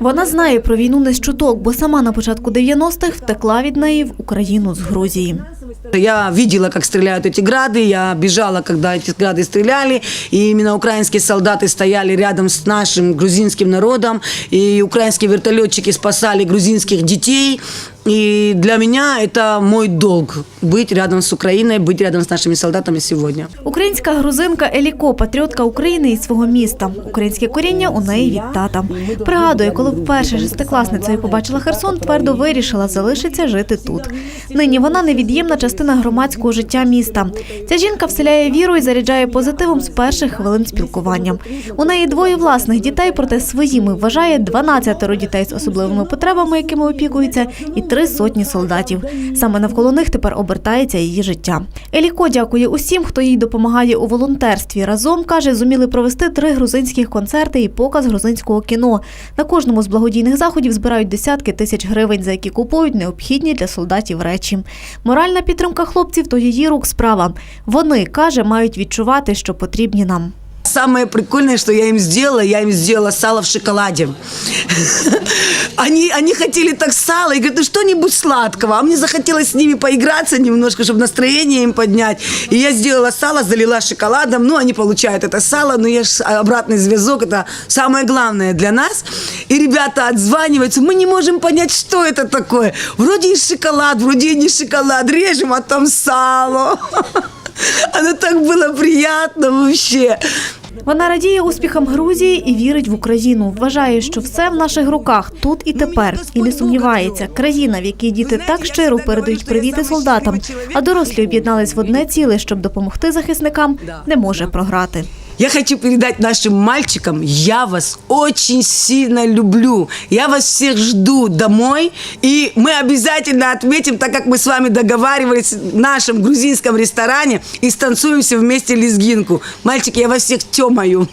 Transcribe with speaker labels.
Speaker 1: Вона знає про війну не з чуток, бо сама на початку 90-х втекла від неї в Україну з Грузії.
Speaker 2: Я видела, как стреляют эти грады, я бежала, когда эти грады стреляли, и именно украинские солдаты стояли рядом с нашим грузинским народом, и украинские вертолетчики спасали грузинских детей. И для меня это мой долг быть рядом с Украиной, быть рядом с нашими солдатами сегодня.
Speaker 1: Українська грузинка Еліко, патріотка України і свого міста. Українське коріння у неї від тата. Пригадує, коли вперше шестикласницею побачила Херсон, твердо вирішила залишиться жити тут. Нині вона невід'ємна частина громадського життя міста. Ця жінка вселяє віру і заряджає позитивом з перших хвилин спілкування. У неї двоє власних дітей, проте своїми вважає 12 дітей з особливими потребами, якими опікується, і три сотні солдатів. Саме навколо них тепер обертається її життя. Еліко дякує усім, хто їй допомагає у волонтерстві. Разом каже, зуміли провести три грузинських концерти і показ грузинського кіно. На кожному з благодійних заходів збирають десятки тисяч гривень, за які купують необхідні для солдатів речі. Моральна підтримка хлопців то її рук справа. Вони каже, мають відчувати, що потрібні нам.
Speaker 2: Самое прикольное, что я им сделала, я им сделала сало в шоколаде. Они, они хотели так сало, и говорят, ну что-нибудь сладкого. А мне захотелось с ними поиграться немножко, чтобы настроение им поднять. И я сделала сало, залила шоколадом. Ну, они получают это сало, но я ж обратный зв'язок, это самое главное для нас. И ребята отзваниваются, мы не можем понять, что это такое. Вроде и шоколад, вроде и не шоколад. Режем, а там сало. Оно так было приятно вообще.
Speaker 1: Вона радіє успіхам Грузії і вірить в Україну. Вважає, що все в наших руках тут і тепер, і не сумнівається. Країна, в якій діти так щиро передають привіти солдатам, а дорослі об'єднались в одне ціле, щоб допомогти захисникам, не може програти.
Speaker 2: Я хочу передать нашим мальчикам, я вас очень сильно люблю. Я вас всех жду домой. И мы обязательно отметим, так как мы с вами договаривались в нашем грузинском ресторане и станцуем все вместе лезгинку. Мальчики, я вас всех тёмаю.